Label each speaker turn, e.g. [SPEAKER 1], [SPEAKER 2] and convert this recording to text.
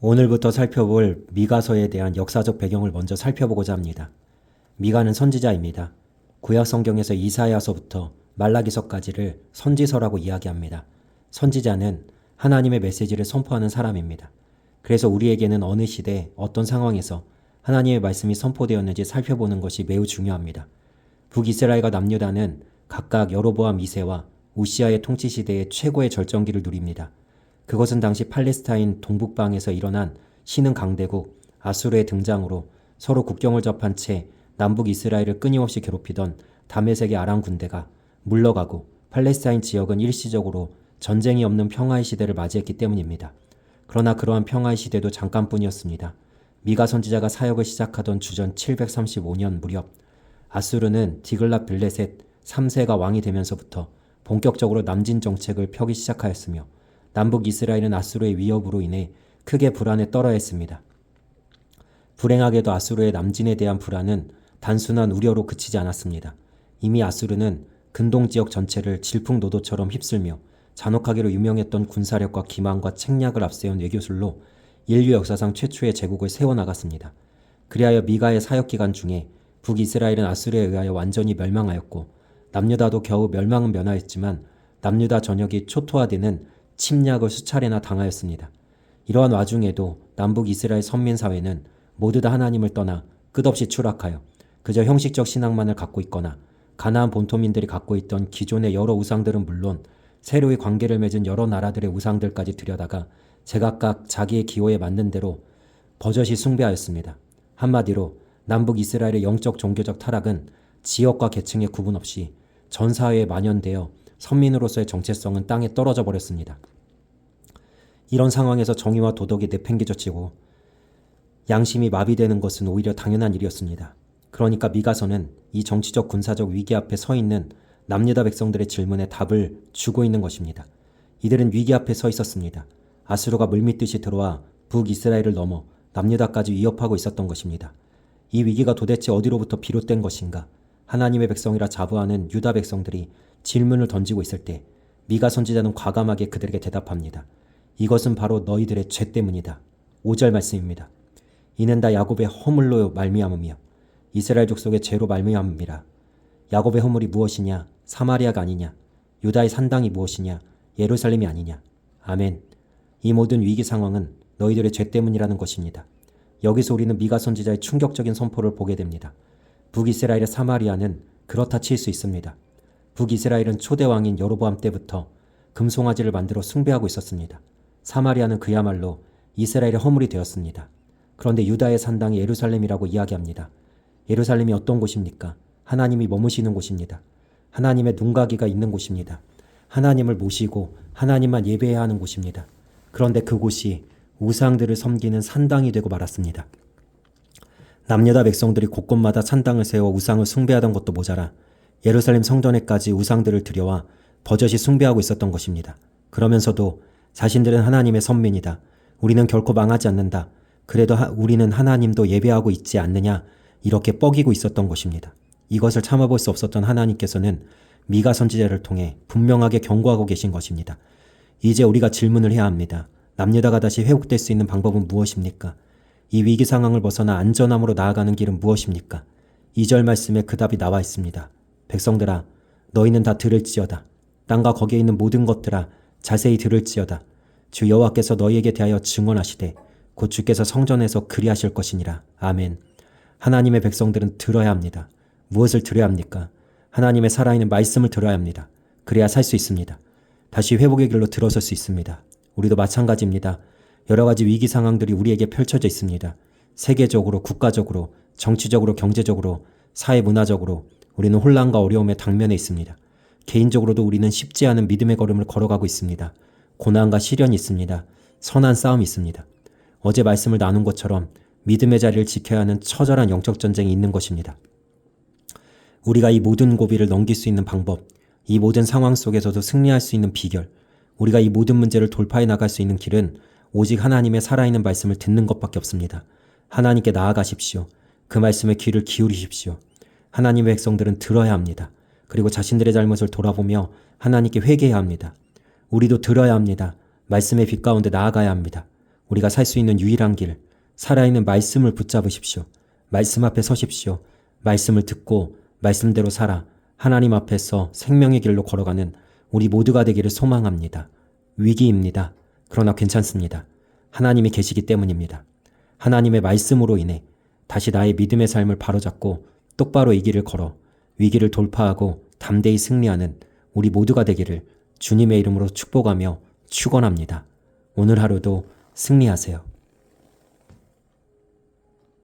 [SPEAKER 1] 오늘부터 살펴볼 미가서에 대한 역사적 배경을 먼저 살펴보고자 합니다. 미가는 선지자입니다. 구약 성경에서 이사야서부터 말라기서까지를 선지서라고 이야기합니다. 선지자는 하나님의 메시지를 선포하는 사람입니다. 그래서 우리에게는 어느 시대, 어떤 상황에서 하나님의 말씀이 선포되었는지 살펴보는 것이 매우 중요합니다. 북이스라엘과 남유다는 각각 여로보암 2세와 우시아의 통치 시대의 최고의 절정기를 누립니다. 그것은 당시 팔레스타인 동북방에서 일어난 신흥 강대국 아수르의 등장으로 서로 국경을 접한 채 남북 이스라엘을 끊임없이 괴롭히던 다메섹의 아람 군대가 물러가고 팔레스타인 지역은 일시적으로 전쟁이 없는 평화의 시대를 맞이했기 때문입니다. 그러나 그러한 평화의 시대도 잠깐뿐이었습니다. 미가 선지자가 사역을 시작하던 주전 735년 무렵 아수르는 디글랏 빌레셋 3세가 왕이 되면서부터 본격적으로 남진 정책을 펴기 시작하였으며 남북 이스라엘은 아수르의 위협으로 인해 크게 불안에 떨어 했습니다. 불행하게도 아수르의 남진에 대한 불안은 단순한 우려로 그치지 않았습니다. 이미 아수르는 근동 지역 전체를 질풍노도처럼 휩쓸며 잔혹하기로 유명했던 군사력과 기만과 책략을 앞세운 외교술로 인류 역사상 최초의 제국을 세워나갔습니다. 그리하여 미가의 사역 기간 중에 북이스라엘은 아수르에 의하여 완전히 멸망하였고 남유다도 겨우 멸망은 면하였지만 남유다 전역이 초토화되는 침략을 수차례나 당하였습니다. 이러한 와중에도 남북 이스라엘 선민 사회는 모두 다 하나님을 떠나 끝없이 추락하여 그저 형식적 신앙만을 갖고 있거나 가나안 본토민들이 갖고 있던 기존의 여러 우상들은 물론 새로이 관계를 맺은 여러 나라들의 우상들까지 들여다가 제각각 자기의 기호에 맞는 대로 버젓이 숭배하였습니다. 한마디로 남북 이스라엘의 영적 종교적 타락은 지역과 계층의 구분 없이 전 사회에 만연되어 선민으로서의 정체성은 땅에 떨어져 버렸습니다. 이런 상황에서 정의와 도덕이 내팽개져치고 양심이 마비되는 것은 오히려 당연한 일이었습니다. 그러니까 미가서는 이 정치적 군사적 위기 앞에 서 있는 남유다 백성들의 질문에 답을 주고 있는 것입니다. 이들은 위기 앞에 서 있었습니다. 아수르가 물밀듯이 들어와 북이스라엘을 넘어 남유다까지 위협하고 있었던 것입니다. 이 위기가 도대체 어디로부터 비롯된 것인가? 하나님의 백성이라 자부하는 유다 백성들이 질문을 던지고 있을 때 미가 선지자는 과감하게 그들에게 대답합니다. 이것은 바로 너희들의 죄 때문이다. 5절 말씀입니다. 이는 다 야곱의 허물로 말미암으며 이스라엘 족속의 죄로 말미암음이라. 야곱의 허물이 무엇이냐? 사마리아가 아니냐? 유다의 산당이 무엇이냐? 예루살렘이 아니냐? 아멘. 이 모든 위기 상황은 너희들의 죄 때문이라는 것입니다. 여기서 우리는 미가 선지자의 충격적인 선포를 보게 됩니다. 북이스라엘의 사마리아는 그렇다 칠 수 있습니다. 북이스라엘은 초대 왕인 여로보암 때부터 금송아지를 만들어 숭배하고 있었습니다. 사마리아는 그야말로 이스라엘의 허물이 되었습니다. 그런데 유다의 산당이 예루살렘이라고 이야기합니다. 예루살렘이 어떤 곳입니까? 하나님이 머무시는 곳입니다. 하나님의 눈가기가 있는 곳입니다. 하나님을 모시고 하나님만 예배해야 하는 곳입니다. 그런데 그곳이 우상들을 섬기는 산당이 되고 말았습니다. 남유다 백성들이 곳곳마다 산당을 세워 우상을 숭배하던 것도 모자라 예루살렘 성전에까지 우상들을 들여와 버젓이 숭배하고 있었던 것입니다. 그러면서도 자신들은 하나님의 선민이다. 우리는 결코 망하지 않는다. 그래도 하, 우리는 하나님도 예배하고 있지 않느냐. 이렇게 뻐기고 있었던 것입니다. 이것을 참아볼 수 없었던 하나님께서는 미가 선지자를 통해 분명하게 경고하고 계신 것입니다. 이제 우리가 질문을 해야 합니다. 남유다가 다시 회복될 수 있는 방법은 무엇입니까? 이 위기 상황을 벗어나 안전함으로 나아가는 길은 무엇입니까? 2절 말씀에 그 답이 나와 있습니다. 백성들아, 너희는 다 들을지어다. 땅과 거기에 있는 모든 것들아, 자세히 들을지어다. 주 여호와께서 너희에게 대하여 증언하시되 곧 주께서 성전에서 그리하실 것이니라. 아멘. 하나님의 백성들은 들어야 합니다. 무엇을 들어야 합니까? 하나님의 살아있는 말씀을 들어야 합니다. 그래야 살 수 있습니다. 다시 회복의 길로 들어설 수 있습니다. 우리도 마찬가지입니다. 여러 가지 위기 상황들이 우리에게 펼쳐져 있습니다. 세계적으로, 국가적으로, 정치적으로, 경제적으로, 사회 문화적으로 우리는 혼란과 어려움에 당면해 있습니다. 개인적으로도 우리는 쉽지 않은 믿음의 걸음을 걸어가고 있습니다. 고난과 시련이 있습니다. 선한 싸움이 있습니다. 어제 말씀을 나눈 것처럼 믿음의 자리를 지켜야 하는 처절한 영적 전쟁이 있는 것입니다. 우리가 이 모든 고비를 넘길 수 있는 방법, 이 모든 상황 속에서도 승리할 수 있는 비결, 우리가 이 모든 문제를 돌파해 나갈 수 있는 길은 오직 하나님의 살아있는 말씀을 듣는 것밖에 없습니다. 하나님께 나아가십시오. 그 말씀에 귀를 기울이십시오. 하나님의 백성들은 들어야 합니다. 그리고 자신들의 잘못을 돌아보며 하나님께 회개해야 합니다. 우리도 들어야 합니다. 말씀의 빛 가운데 나아가야 합니다. 우리가 살 수 있는 유일한 길, 살아있는 말씀을 붙잡으십시오. 말씀 앞에 서십시오. 말씀을 듣고 말씀대로 살아 하나님 앞에서 생명의 길로 걸어가는 우리 모두가 되기를 소망합니다. 위기입니다. 그러나 괜찮습니다. 하나님이 계시기 때문입니다. 하나님의 말씀으로 인해 다시 나의 믿음의 삶을 바로잡고 똑바로 이 길을 걸어 위기를 돌파하고 담대히 승리하는 우리 모두가 되기를 주님의 이름으로 축복하며 축원합니다. 오늘 하루도 승리하세요.